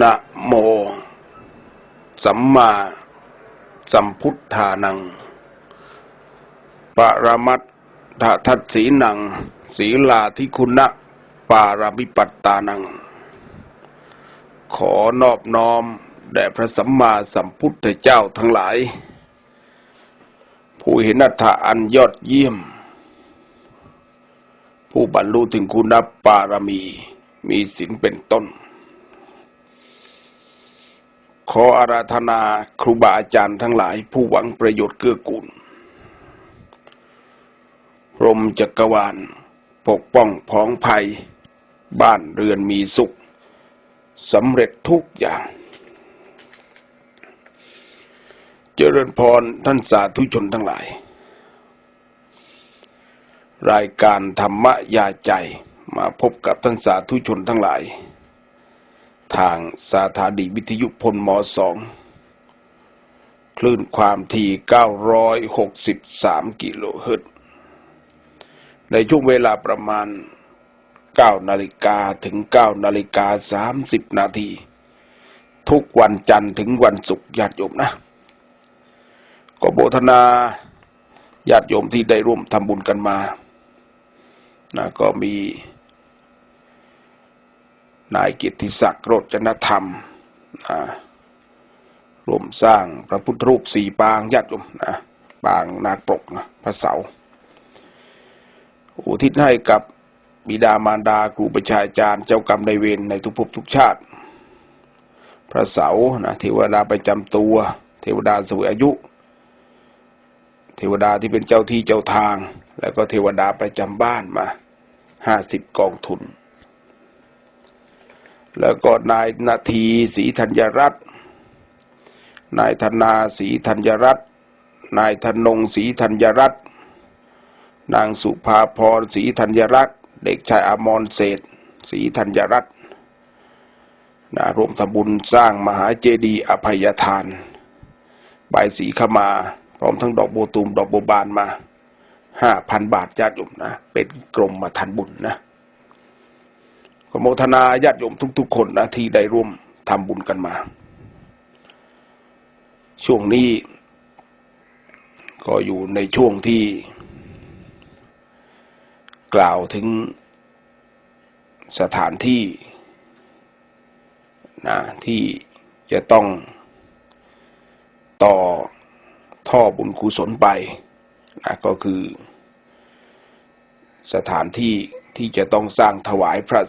นะโม สัมมาสัมพุทธานัง ปรมัตถทัตสีนัง ศีลาธิคุณะปารามิปัตตานัง ขอนอบน้อม แด่พระสัมมาสัมพุทธเจ้าทั้งหลาย ผู้เห็นอัตถะอันยอดเยี่ยม ผู้บรรลุถึงคุณปารมี มีศีลเป็นต้น ขออาราธนาครูบาอาจารย์ทั้งหลายผู้หวังประโยชน์เกื้อกูลรมจักรวาล ปกป้องพ้องภัย บ้านเรือนมีสุขสำเร็จทุกอย่าง เจริญพรท่านสาธุชนทั้งหลาย รายการธรรมยาใจมาพบกับท่านสาธุชนทั้งหลาย ทางสาธาดีวิทยุพลมสองคลื่นความถี่ 963 กิโลเฮิรตซ์ในช่วงเวลาประมาณ 9 นาฬิกาถึง 9 นาฬิกา 30 นาที ทุกวันจันทร์ถึงวันศุกร์ญาติโยมนะ ก็โบธนาญาติโยมที่ได้ร่วมทำบุญกันมานะก็มี นายกิตติศักดิ์โรจนธรรมนะร่วมสร้างพระพุทธรูปสี่ปางญาติโยมนะปางนาคปกนะพระเสา อุทิศให้กับบิดามารดาครูประชาจารย์เจ้ากรรมในายเวรในทุกภพทุกชาติ พระเสานะเทวดาประจำตัว เทวดาสวยอายุ เทวดาที่เป็นเจ้าที่เจ้าทาง แล้วก็เทวดาประจำบ้านมาห้าสิบกองทุน แล้วก็นายนาทีศรีธัญรัตน์นายธนาศรีธัญรัตน์นายธนงศรีธัญรัตน์นางสุภาพรศรีธัญรัตน์เด็กชายอมรเศษศรีธัญรัตน์นะร่วมทำบุญสร้างมหาเจดีย์อภัยทาน ใบสีขมา พร้อมทั้งดอกโบตูมดอกโบบานมาห้าพันบาทญาติโยมนะ เป็นกรมมาทันบุญนะ ขโมทนาญาติโยมทุก ๆ คนนะที่ได้ร่วมทำบุญกันมา ช่วงนี้ ก็อยู่ในช่วงที่ กล่าวถึงสถานที่นะที่จะต้องต่อท่อบุญกุศลไปนะก็คือ สถานที่ที่จะต้องสร้างถวายพระ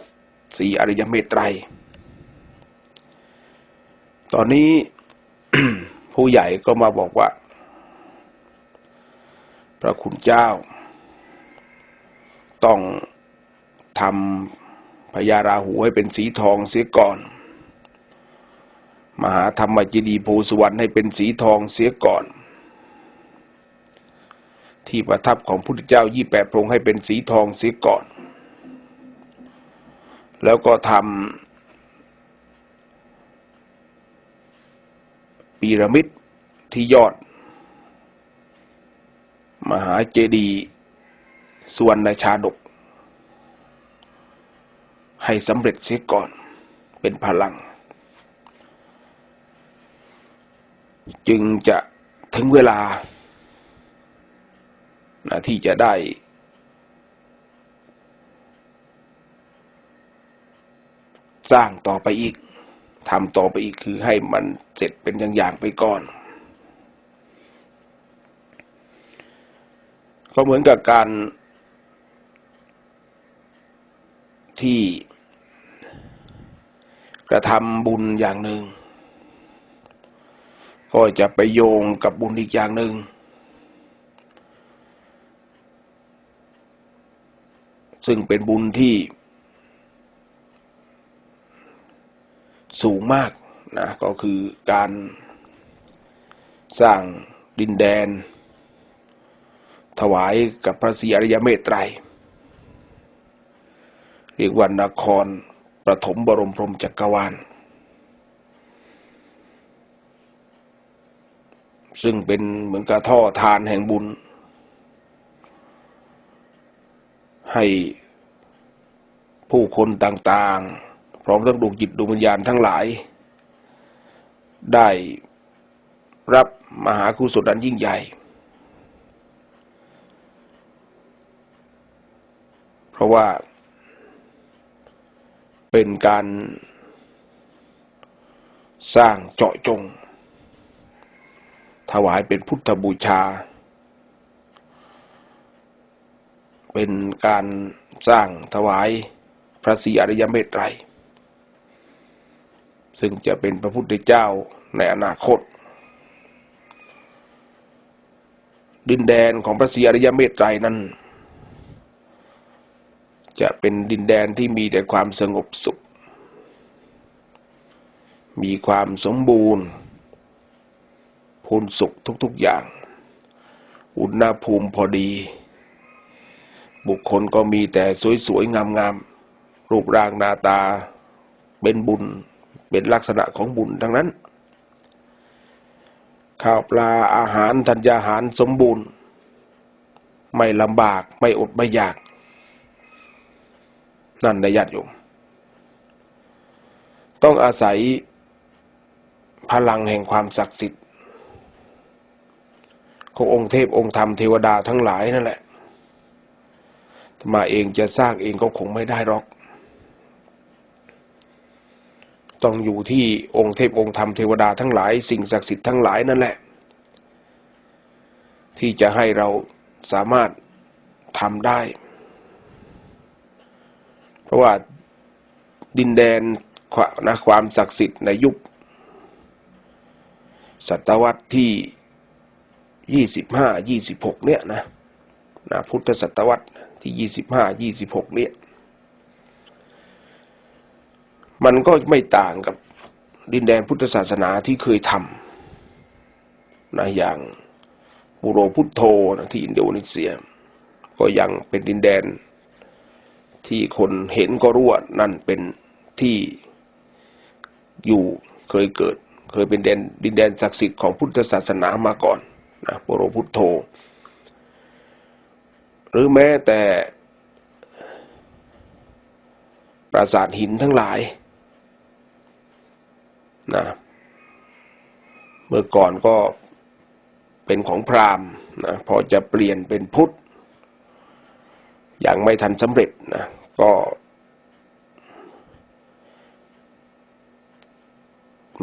ศรีอริยเมตไตร ตอนนี้ผู้ใหญ่ก็มาบอกว่า พระคุณเจ้า ต้องทำพญาราหูให้เป็นสีทองเสียก่อน มหาธรรมจดีภูสุวรรณให้เป็นสีทองเสียก่อน ที่ประทับของพุทธเจ้ายี่แปดพระองค์ให้เป็นสีทองเสียก่อน แล้วก็ทำปีระมิดที่ยอด มหาเจดีย์สวรรณชาดก ให้สำเร็จเสียก่อนเป็นพลัง จึงจะถึงเวลาที่จะได้ สร้างต่อไปอีกทำต่อไปอีกคือให้มันเสร็จเป็นอย่างๆไปก่อน ก็เหมือนกับการที่กระทำบุญอย่างหนึ่ง ก็จะไปโยงกับบุญอีกอย่างหนึ่ง ซึ่งเป็นบุญที่ สูงมากนะก็คือการสร้างดินแดน ถวายกับพระศรีอริยเมตไตร เรียกว่านครประถมบรมพรมจักรวาล ซึ่งเป็นเหมือนกับท่อทานแห่งบุญ ให้ผู้คนต่างๆ พร้อมทั้งดวงจิตดวงวิญญาณทั้งหลาย ได้รับมหากุศลอันยิ่งใหญ่ เพราะว่าเป็นการสร้างเจาะจง ถวายเป็นพุทธบูชา เป็นการสร้างถวายพระศรีอริยเมตไตร ซึ่งจะเป็นพระพุทธเจ้าในอนาคต ดินแดนของพระศรีอริยเมตไตรนั้น จะเป็นดินแดนที่มีแต่ความสงบสุข มีความสมบูรณ์พูนสุขทุกๆอย่าง อุณหภูมิพอดี บุคคลก็มีแต่สวยๆ งามๆ รูปร่างหน้าตาเป็นบุญ เป็นลักษณะของบุญทั้งนั้น ข้าวปลาอาหารธัญญาหารสมบูรณ์ ไม่ลำบากไม่อดไม่อยาก นั่นนะญาติโยมต้องอาศัยพลังแห่งความศักดิ์สิทธิ์ ขององค์เทพองค์ธรรมเทวดาทั้งหลายนั่นแหละมาเองจะสร้างเองก็คงไม่ได้หรอก ต้องอยู่ที่องค์เทพองค์ธรรมเทวดาทั้งหลาย สิ่งศักดิ์สิทธิ์ทั้งหลายนั่นแหละ ที่จะให้เราสามารถทำได้ เพราะว่าดินแดนนะความศักดิ์สิทธิ์ในยุคศตวรรษที่ยี่สิบห้ายี่สิบหกเนี่ยนะนะพุทธศตวรรษที่ยี่สิบห้ายี่สิบหกเนี่ย มันก็ไม่ต่างกับดินแดนพุทธศาสนาที่เคยทำนะอย่างบุโรพุทโธนะที่อินโดนีเซีย ก็ยังเป็นดินแดน ที่คนเห็นก็รู้ว่านั่นเป็นที่อยู่เคยเกิด เคยเป็นแดนดินแดนศักดิ์สิทธิ์ของพุทธศาสนามาก่อนนะบุโรพุทโธ หรือแม้แต่ปราสาทหินทั้งหลาย นะเมื่อก่อนก็เป็นของพราหมณ์นะพอจะเปลี่ยนเป็นพุทธอย่างไม่ทันสำเร็จนะก็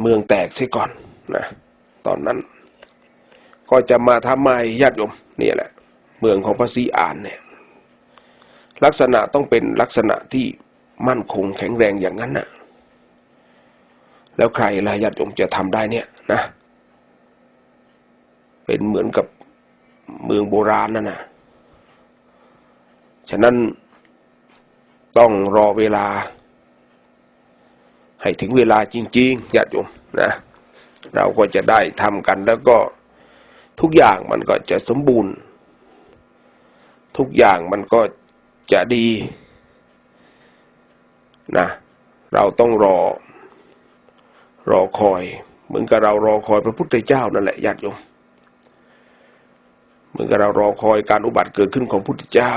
เมืองแตกเสียก่อนนะตอนนั้น ก็จะมาทำใหม่ญาติโยมนี่แหละ เมืองของพระศรีอานเนี่ยลักษณะต้องเป็นลักษณะที่มั่นคงแข็งแรงอย่างนั้นนะ แล้วใครล่ะญาติโยมจะทำได้เนี่ยนะ เป็นเหมือนกับเมืองโบราณนั่นนะฉะนั้นต้องรอเวลา ให้ถึงเวลาจริงๆญาติโยมนะ เราก็จะได้ทำกันแล้วก็ทุกอย่างมันก็จะสมบูรณ์ ทุกอย่างมันก็จะดีนะ เราต้องรอ รอคอย เหมือนกับเรารอคอยพระพุทธเจ้านั่นแหละญาติโยมเหมือนกับเรารอคอยการอุบัติเกิดขึ้นของพุทธเจ้า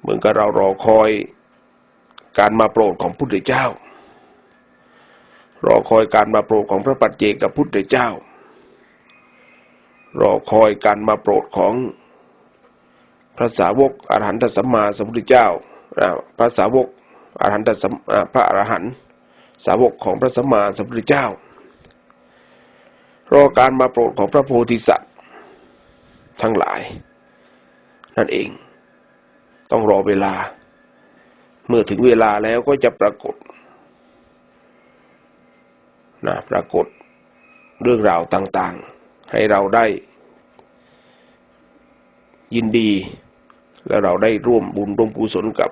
เหมือนกับเรารอคอยการมาโปรดของพุทธเจ้า รอคอยการมาโปรดของพระปัจเจกพุทธเจ้า รอคอยการมาโปรดของพระสาวกอรหันตสัมมาสัมพุทธเจ้าพระสาวกอรหันตสัมพระอรหันต์ สาวกของพระสัมมาสัมพุทธเจ้า รอการมาโปรดของพระโพธิสัตว์ ทั้งหลาย นั่นเอง ต้องรอเวลา เมื่อถึงเวลาแล้วก็จะปรากฏนะปรากฏเรื่องราวต่างๆ ให้เราได้ยินดี และเราได้ร่วมบุญร่วมกุศลกับ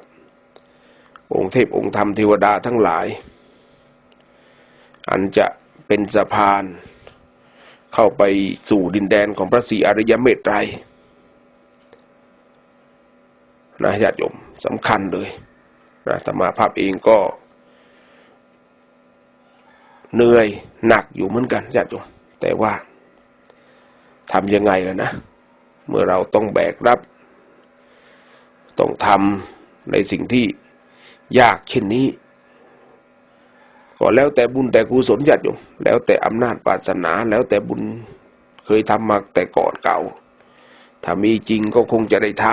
องค์เทพองค์ธรรมเทวดาทั้งหลาย อันจะเป็นสะพาน เข้าไปสู่ดินแดนของพระศรีอริยเมตไตรนะญาติโยมสำคัญเลยนะธรรมาภาพเองก็ เหนื่อยหนักอยู่เหมือนกันญาติโยมแต่ว่าทำยังไงล่ะนะ เมื่อเราต้องแบกรับ ต้องทำในสิ่งที่ยากเช่นนี้ ก็แล้วแต่บุญแต่กุศลญาติโยมแล้วแต่อำนาจปรารถนา แล้วแต่บุญเคยทำมาแต่ก่อนเก่า ถ้ามีจริงก็คงจะได้ท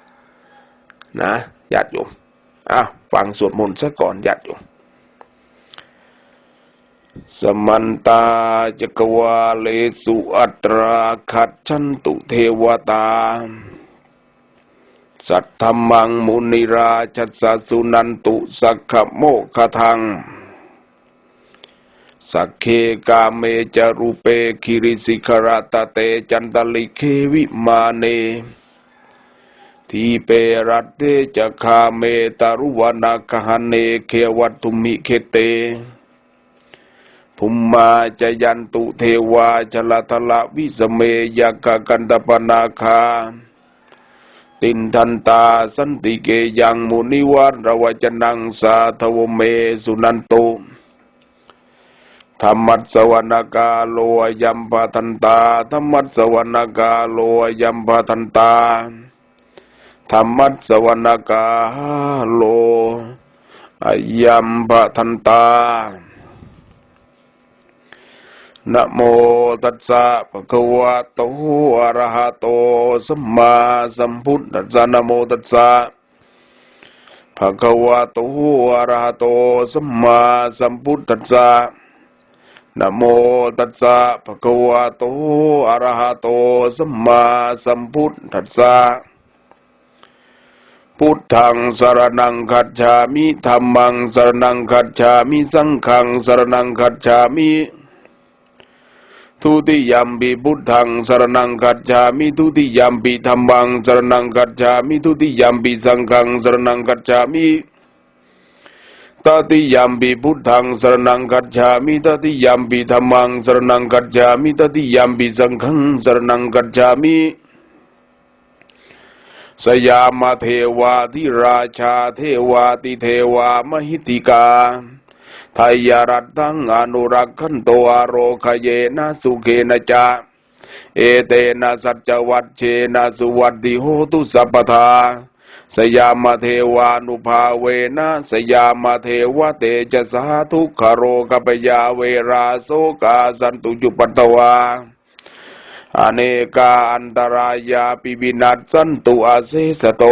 ำนะญาติโยมอ้าวฟังสวดมนต์ซะก่อนญาติโยมสมันตาจักวาเลสุอัตราขัดชันตุเทวตา สัทธรรมังมุนิราชัสสะสุนันตุสักขโมคทัง สักเคกาเมจารุเปคิริสิขราตเตจันตลิเควิมาเน ทีเปรัตเตจคาเมตารุวนาคหันเนเควัตุมิเคเตภุมมาจยันตุเทวาชลทละวิสเมยกกันตปนาคา ตินทันตาสันติเกยังมุนิวารรวจนังสาทวเมสุนันโต ธรรมัสสวนกาโลยัมปะทันตาธรรมัสสวนกาโลยัมปะทันตาธรรมัสสวนกาโลยัมปะทันตานะโมตัสสะภะคะวะโตอะระหะโตสัมมาสัมพุทธัสสะนะโมตัสสะภะคะวะโตอะระหะโตสัมมาสัมพุทธัสสะ นะโมตัสสะภะคะวะโตอะระหะโตสัมมาสัมพุทธัสสะพุทธังสรนังคัจฉามิธัมมังสรนังคัจฉามิสังฆังสรนังคัจฉามิทุติยมปิพุทธังสรนังกัจฉามิทุติยมปิธรรมังสรนังกัจฉามิทุติยมปิสังฆังสรนังกัจฉามิ ตติยมปิพุทธังสรนังกัจฉามิตติยมปิธรรมังสรนังกัจฉามิตติยมปิสังฆังสรนังกัจฉามิสยามเทวาทิราชาเทวาติเทวามหิติกาทายารัตตังอนุรักขันโตอโรคเยนะสุเขนะจาเอเตนะสัจวัตเชนะสุวัตติโหตุสัพพทา สยามเทวานุภาเวนะสยามเทวเตจะสาทุกขโรกปยาเวราโสกาสันตุจุปัตวาอเนกาอันตรายาปิวินัสสันตุอาเสสโต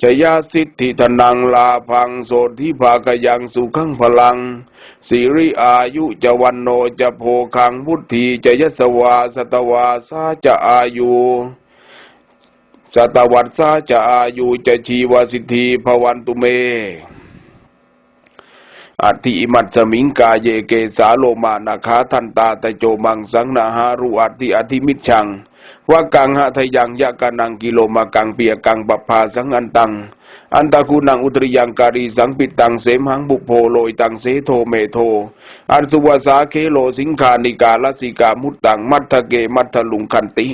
ชยาสิทธิธนังลาพังโสทิภากยังสุขังพลังสิริอายุจะวันโนจะโพคังพุทธีจะยสวาสตวาสาจะอายุ สตวัตสาจะอายุจะชีวสิทธิภวันตุเมอธิอิมัตสมิงกาเยเกสาโลมานาคาทันตาตะโจมังสังนาหารุอัติอธิมิชชังว่ากังหะทยังยะกานังกิโลมากังเปียกังปปภาสังอันตัง อันตะคูนังอุตริยังการีสังปิตังเสมหังบุโพโลยตังเสโทเมโท อันสุวาสาเคโลสิงคานิกาลสิกามุตตังมัทเกมัทลุงคันติ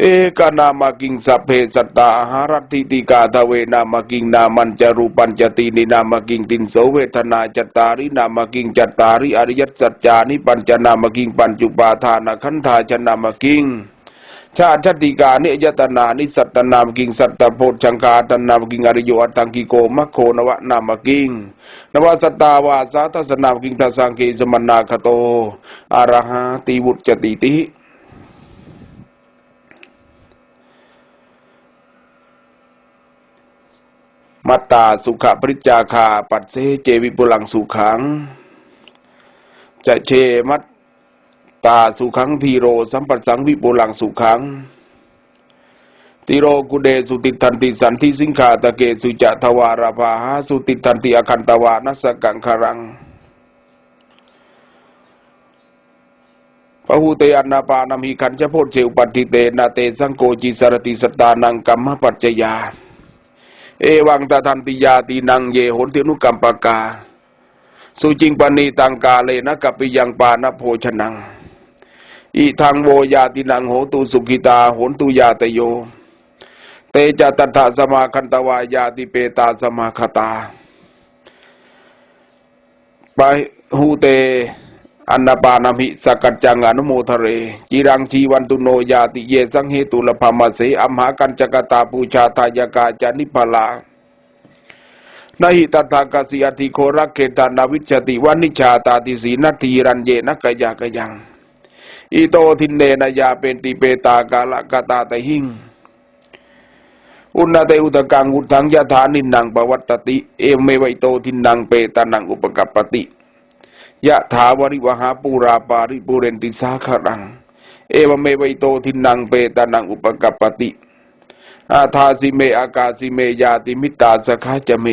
เอกนามากิงสัพเพสัตตาอาหารติติกาทเวนามากิงนามันจารูปัญจตินินามากิงตินโสเวทนาจตารินามากิงจตาริอริยสัจจานิปัญจนามากิงปัญจุปาทานาคันธาชนามากิงชาติชติกานิยตนานิสัตตนามกิงสัตตโพชังคาตนามกิงอริโยอัตังกิโกมัคโคนวะนามกิงนวสตตาวาสาทัสนามกิงทัสสังเกสมนาคโตอารหาติวุจติติ มัตตาสุขปริจจาคา ปัสเสเจวิปุลังสุขัง จะเชมัตตาสุขังทีโรสัมปัสสังวิปุลังสุขังติโรกุเดสุติทันติสันทิสิงคาตะเกสุจะทวาราภาหาสุติทันติอคันตวานัสกังคารังปะหูเตอันนาปานามิขันจะโพธเจอุปัติเตนาเตสังโกจิสรติสตานังกัมมปัจจยา เอวังตาทันติยาตีนังเยหนตินุกัมปกา สุจิงปณีตังกาเลนะกัปปิยังปานโภชนังอิทังโวยาตินังโหตุสุขิตาโหนตุยาตโย เตจตัตถะสมาคันตวายาติเปตาสมาคตา ไปหูเต อันนปานามิสกัจจังอนุโมทเรจิรังชีวันตุโนยาติเยสังเหตุลภามาเสอัมหากัญจกตาปูชาทายกาจานิพลานหิตถากสิอธิโครักเกตานาวิชติวันิชาตาติสีนัตทีรันเยนักกยากยัง อิโตทินเนนยาเป็นติเปตากาลกตาตะหิงอุณาเตอุตกังอุทังยะถานินนางปวัตติ เอเมไวโตทินนางเปตานังอุปกัปปติ ยะถาวริวหาปูราปาริปุเรนติสาคารัง เอวเมไวโตทินนางเปตานังอุปกัปติ อาทาสิเมอากาสิเมยาติมิตาสคาจเม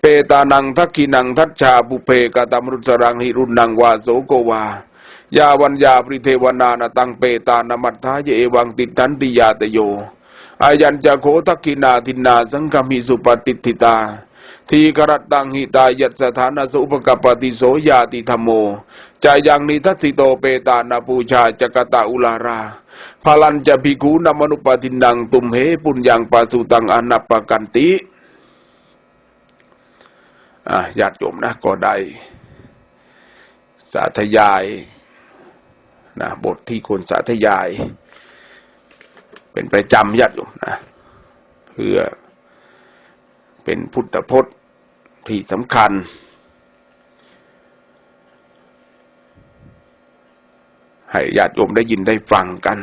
เปตานังทักขินังทัชชาปุเพกตามรุสรังหิรุนังวาโสโกวายาวัญญาปริเทวนานาตังเปตานามัตถายเอวังติทันติยาตโยอายัญจะโคทักขินาทินนาสังคมิสุปฏิทิตา ทีกรตังหิตายัตสถานสุปกปปติโสยาติธรรมโมจายังนิทัสิโตเปตานาปูชาจกตาอุลาราพลันจะภิกุนามนุปตินังตุมเหปุญญังปาสุตังอนัปปกันติอะญาติโยมนะก็ได้สาธยายนะบทที่คนสาธยาย เป็นประจำญาติโยมนะเพื่อเป็นพุทธพจน์ ที่สำคัญ ให้ญาติโยมได้ยินได้ฟังกัน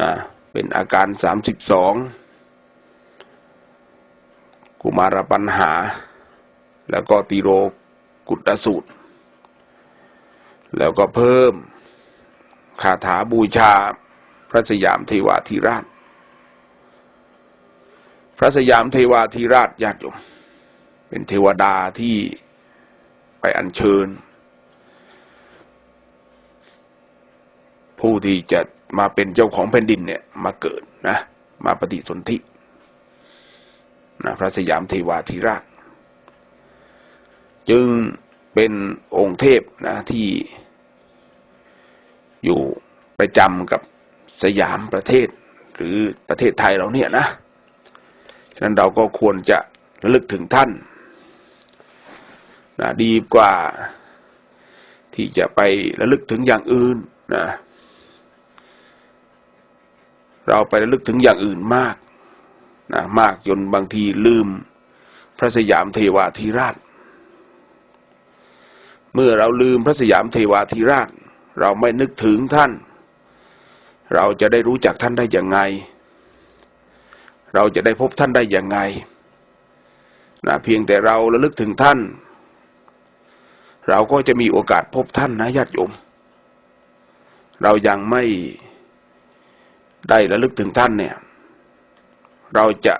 นะเป็นอาการสามสิบสองกุมารปัญหา แล้วก็ติโรกุตตสูตร แล้วก็เพิ่มคาถาบูชาพระสยามเทวาธิราช พระสยามเทวาธิราชญาติโยม เป็นเทวดาที่ไปอัญเชิญ ผู้ที่จะมาเป็นเจ้าของแผ่นดินเนี่ยมาเกิดนะมาปฏิสนธินะพระสยามเทวาธิราช จึงเป็นองค์เทพนะที่อยู่ประจำกับสยามประเทศหรือประเทศไทยเราเนี่ยนะ ฉะนั้นเราก็ควรจะระลึกถึงท่าน นะดีกว่า ที่จะไประลึกถึงอย่างอื่นนะเราไประลึกถึงอย่างอื่นมากนะมากจนบางทีลืม พระสยามเทวาธิราช เมื่อเราลืมพระสยามเทวาธิราช เราไม่นึกถึงท่าน เราจะได้รู้จักท่านได้อย่างไง เราจะได้พบท่านได้อย่างไงนะเพียงแต่เราระลึกถึงท่าน เราก็จะมีโอกาสพบท่านนะญาติโยม เรายังไม่ได้ระลึกถึงท่านเนี่ย เราจะ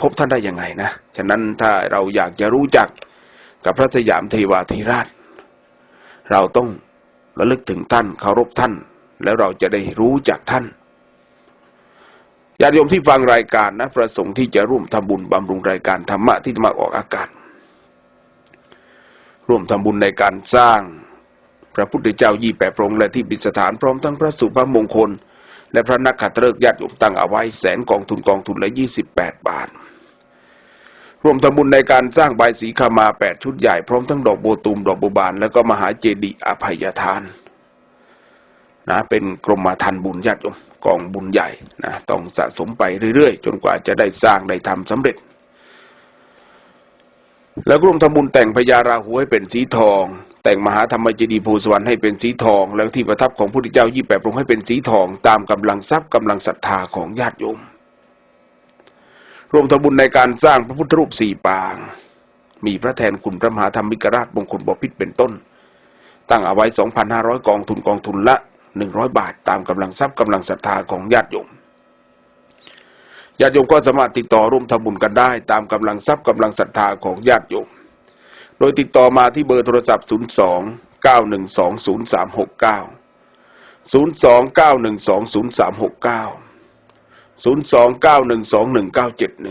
พบท่านได้ยังไงนะ ฉะนั้นถ้าเราอยากจะรู้จักกับพระสยามเทวาธิราช เราต้องระลึกถึงท่านเคารพท่าน แล้วเราจะได้รู้จักท่านญาติโยมที่ฟังรายการนะประสงค์ที่จะร่วมทำบุญบำรุงรายการธรรมะที่มาออกอากาศ ร่วมทำบุญในการสร้าง พระพุทธเจ้ายี่แปดพระองค์และที่ปิสถานพร้อมทั้งพระสุภมงคล และพระนักขัตฤกษ์ญาติโยมตั้งเอาไว้แสนกองทุนกองทุนละยี่สิบแปดบาทรวมทำบุญในการสร้างใบสีขามาแปดชุดใหญ่พร้อมทั้งดอกโบตูมดอกโบบาน แล้วก็มหาเจดีย์อภัยทานนะเป็นกรมธรรม์บุญญาติโยมกองบุญใหญ่นะต้องสะสมไปเรื่อยๆ จนกว่าจะได้สร้างได้ทำสำเร็จ แล้วร่วมทำบุญแต่งพญาราหูให้เป็นสีทอง แต่งมหาธรรมเจดีย์ภูสวรรค์ให้เป็นสีทอง แล้วที่ประทับของพระพุทธเจ้ายี่แปดพระองค์ให้เป็นสีทอง ตามกำลังทรัพย์กำลังศรัทธาของญาติโยมรวมทำบุญในการสร้างพระพุทธรูปสี่ปาง มีพระแทนคุณพระมหาธรรมิกราชมงคลบพิตรเป็นต้น ตั้งเอาไว้ 2,500 กองทุนกองทุนละหนึ่งร้อยบาท ตามกำลังทรัพย์กำลังศรัทธาของญาติโยม ญาติโยมก็สามารถติดต่อร่วมทำบุญกันได้ ตามกำลังทรัพย์กำลังศรัทธาของญาติโยม โดยติดต่อมาที่เบอร์โทรศัพท์ 02 912 0369 02 912 0369 02 912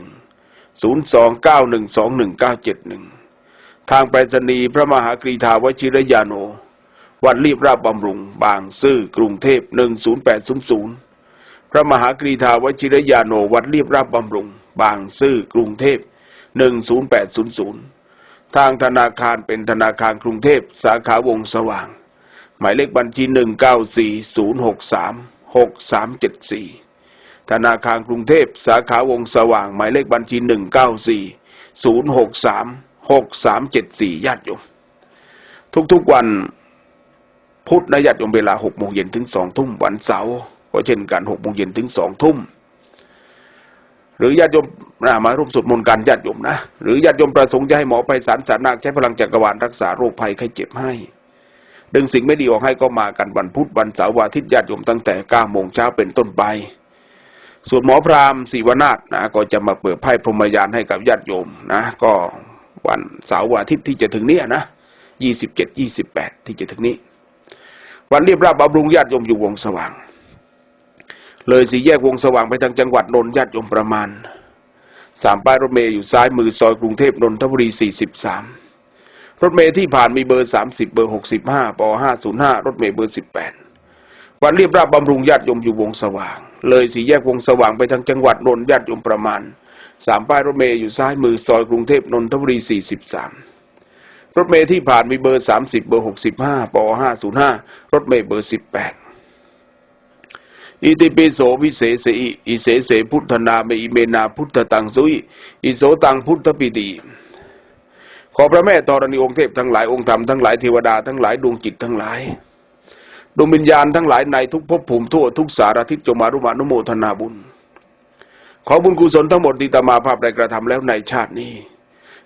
1971 02 912 1971 ทางไปรษณีย์พระมหากรีธาวชิรยาโน วัดรีบราบบำรุง บางซื่อกรุงเทพ 10800 ระมหากรีธาวชิรยาโนวัดรีบราบบำรุง บางซื่อกรุงเทพ 10800 ทางธนาคารเป็นธนาคารกรุงเทพ สาขาวงสว่าง หมายเลขบัญชี 1940636374 ธนาคารกรุงเทพ สาขาวงสว่าง หมายเลขบัญชี 194 063 6374ญาติโยมทุกๆวันพุธนะญาติโยมเวลา6โมงเย็นถึง2ทุ่มวันเสาร์ ก็เช่นกัน6โมงเย็นถึง2ทุ่มหรือญาติโยมนะมาร่วมสวดมนต์กันญาติโยมนะ หรือญาติโยมประสงค์จะให้หมอไพศาลสานาคใช้พลังจักรวาลรักษาโรคภัยไข้เจ็บให้ ดึงสิ่งไม่ดีออกให้ก็มากันวันพุธวันเสาร์วันอาทิตย์ญาติโยมตั้งแต่9โมงเช้าเป็นต้นไป ส่วนหมอพราหมณ์ศิวนาถนะก็จะมาเปิดไพ่พรหมยานให้กับญาติโยมนะ ก็วันเสาร์วันอาทิตย์ที่จะถึงนี้นะยี่สิบเจ็ดยี่สิบแปดที่จะถึงนี้ วันเรียบราบบำรุงญาติโยมอยู่วงสว่าง เลยสี่แยกวงสว่างไปทางจังหวัดนนท์ญาติโยมประมาณสามป้ายรถเมย์อยู่ซ้ายมือซอยกรุงเทพนนทบุรีสี่สิบสามรถเมย์ที่ผ่านมีเบอร์สามสิบเบอร์หกสิบห้าปห้าศูนย์ห้ารถเมย์เบอร์สิบแปดวันเรียบราบบำรุงญาติโยมอยู่วงสว่าง เลยสี่แยกวงสว่างไปทางจังหวัดนนท์ญาติโยมประมาณสามป้ายรถเมย์อยู่ซ้ายมือซอยกรุงเทพนนทบุรีสี่สิบสามรถเมย์ที่ผ่านมีเบอร์สามสิบเบอร์หกสิบห้าปห้าศูนย์ห้ารถเมย์เบอร์สิบแปด อิติปิโสวิเศษอิอิเสเสพุทธนาเมอิเมนาพุทธตังสุยอิโสตังพุทธปิติขอพระแม่ธรณีองค์เทพทั้งหลายองค์ธรรมทั้งหลายเทวดาทั้งหลายดวงจิตทั้งหลายดวงวิญญาณทั้งหลายในทุกภพภูมิทั่วทุกสารทิศจงมารุมานุโมทนาบุญ ขอบุญกุศลทั้งหมดที่ตมาภาพได้กระทำแล้วในชาตินี้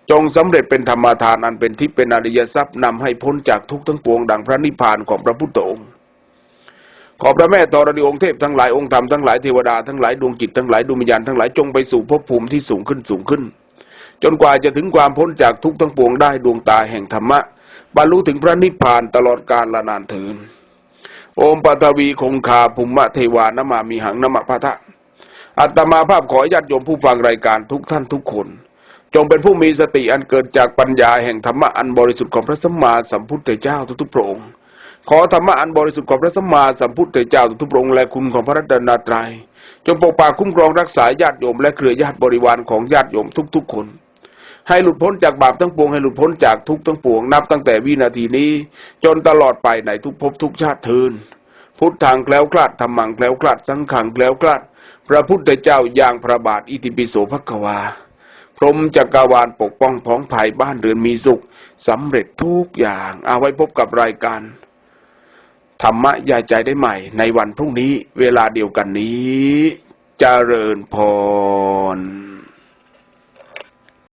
จงสำเร็จเป็นธรรมทานอันเป็นทิพย์เป็นอริยทรัพย์นำให้พ้นจากทุกทั้งปวงดังพระนิพพานของพระพุทธองค์ ขอพระแม่ธรณีองค์เทพทั้งหลายองค์ธรรมทั้งหลายเทวดาทั้งหลายดวงจิตทั้งหลายดวงวิญญาณทั้งหลายจงไปสู่ภพภูมิที่สูงขึ้นสูงขึ้น จนกว่าจะถึงความพ้นจากทุกข์ทั้งปวงได้ดวงตาแห่งธรรมะบรรลุถึงพระนิพพานตลอดกาลละนานเถินโอมปัทวีคงคาภุมมะเทวานมามีหังนมะพะทะอัตมาภาพขอญาติโยมผู้ฟังรายการทุกท่านทุกคน จงเป็นผู้มีสติอันเกิดจากปัญญาแห่งธรรมะอันบริสุทธิ์ของพระสัมมาสัมพุทธเจ้าทุกๆพระองค์ ขอธรรมะอันบริสุทธิ์ของพระสัมมาสัมพุทธเจ้าทุกพระองค์และคุณของพระรัตนตรัยจงปกปักคุ้มครองรักษาญาติโยมและเครือญาติบริวารของญาติโยมทุกๆคน ให้หลุดพ้นจากบาปทั้งปวงให้หลุดพ้นจากทุกทั้งปวงนับตั้งแต่วินาทีนี้ จนตลอดไปในทุกภพทุกชาติเทินพุทธังแคล้วคลาดธรรมังแคล้วคลาดสังขังแคล้วคลาดพระพุทธเจ้าอย่างพระบาทอิติปิโสภควาพรหมจักรวาลปกป้องพ้องภายบ้านเรือนมีสุขสำเร็จทุกอย่างเอาไว้พบกับรายการ ธรรมะยายใจได้ใหม่ในวันพรุ่งนี้เวลาเดียวกันนี้เจริญพร